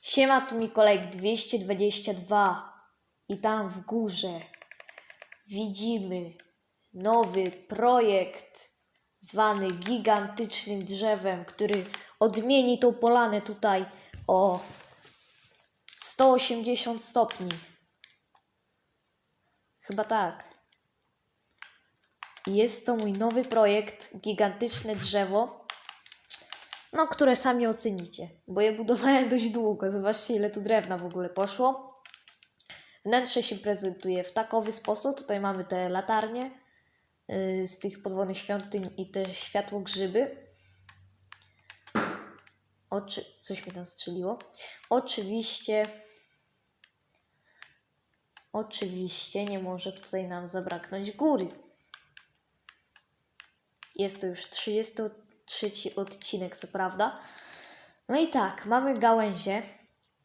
Siema, tu Mikołajek 222 i tam w górze widzimy nowy projekt zwany gigantycznym drzewem, który odmieni tą polanę tutaj o 180 stopni. Chyba tak. Jest to mój nowy projekt, gigantyczne drzewo, no, które sami ocenicie, bo je budowałem dość długo. Zobaczcie, ile tu drewna w ogóle poszło. Wnętrze się prezentuje w takowy sposób. Tutaj mamy te latarnie yy, z tych podwodnych świątyń i te światłogrzyby. Oczy... Coś mi tam strzeliło. Oczywiście... Oczywiście nie może tutaj nam zabraknąć góry. Jest to już 33 odcinek, co prawda. No i tak, mamy gałęzie,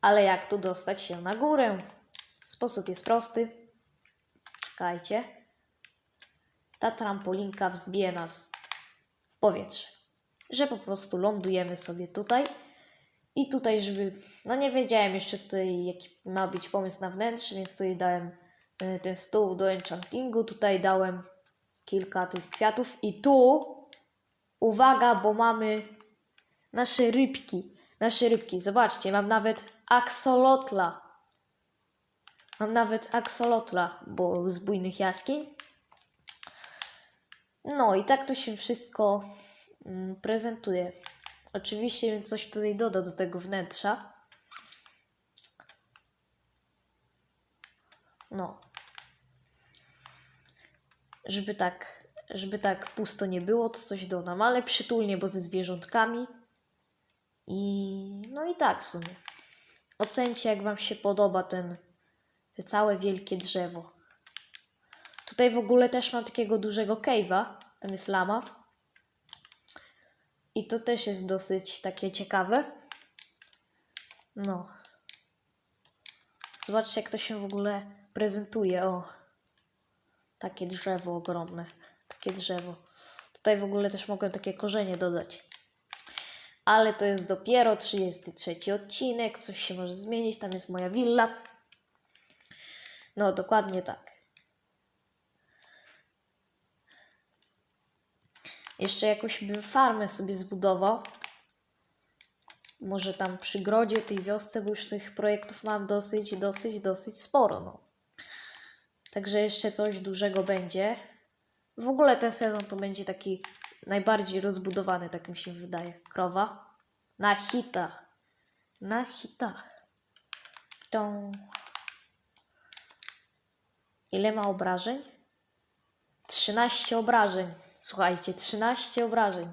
ale jak tu dostać się na górę? Sposób jest prosty. Czekajcie. Ta trampolinka wzbije nas w powietrze. Że po prostu lądujemy sobie tutaj. I tutaj, żeby. No nie wiedziałem jeszcze tutaj, jaki ma być pomysł na wnętrze, więc tutaj dałem y, ten stół do enchantingu. Tutaj dałem kilka tych kwiatów. I tu, uwaga, bo mamy nasze rybki. Nasze rybki. Zobaczcie, mam nawet aksolotla. Mam nawet aksolotla, bo z bujnych jaskiń. No i tak to się wszystko mm, prezentuje. Oczywiście coś tutaj dodał do tego wnętrza. No. Żeby tak, żeby tak pusto nie było, to coś dodam, ale przytulnie, bo ze zwierzątkami. I no i tak w sumie. Ocencie, jak Wam się podoba ten, te całe wielkie drzewo. Tutaj w ogóle też mam takiego dużego cave'a. Tam jest lama. I to też jest dosyć takie ciekawe. No. Zobaczcie, jak to się w ogóle prezentuje. O. Takie drzewo ogromne. Takie drzewo. Tutaj w ogóle też mogłem takie korzenie dodać. Ale to jest dopiero 33 odcinek. Coś się może zmienić. Tam jest moja willa. No, dokładnie tak. Jeszcze jakąś bym farmę sobie zbudował. Może tam przy grodzie, tej wiosce, bo już tych projektów mam dosyć, dosyć, dosyć sporo. No. Także jeszcze coś dużego będzie. W ogóle ten sezon to będzie taki najbardziej rozbudowany, tak mi się wydaje. Krowa. Na hita. Na hita. Tą. Ile ma obrażeń? 13 obrażeń. Słuchajcie, 13 obrażeń.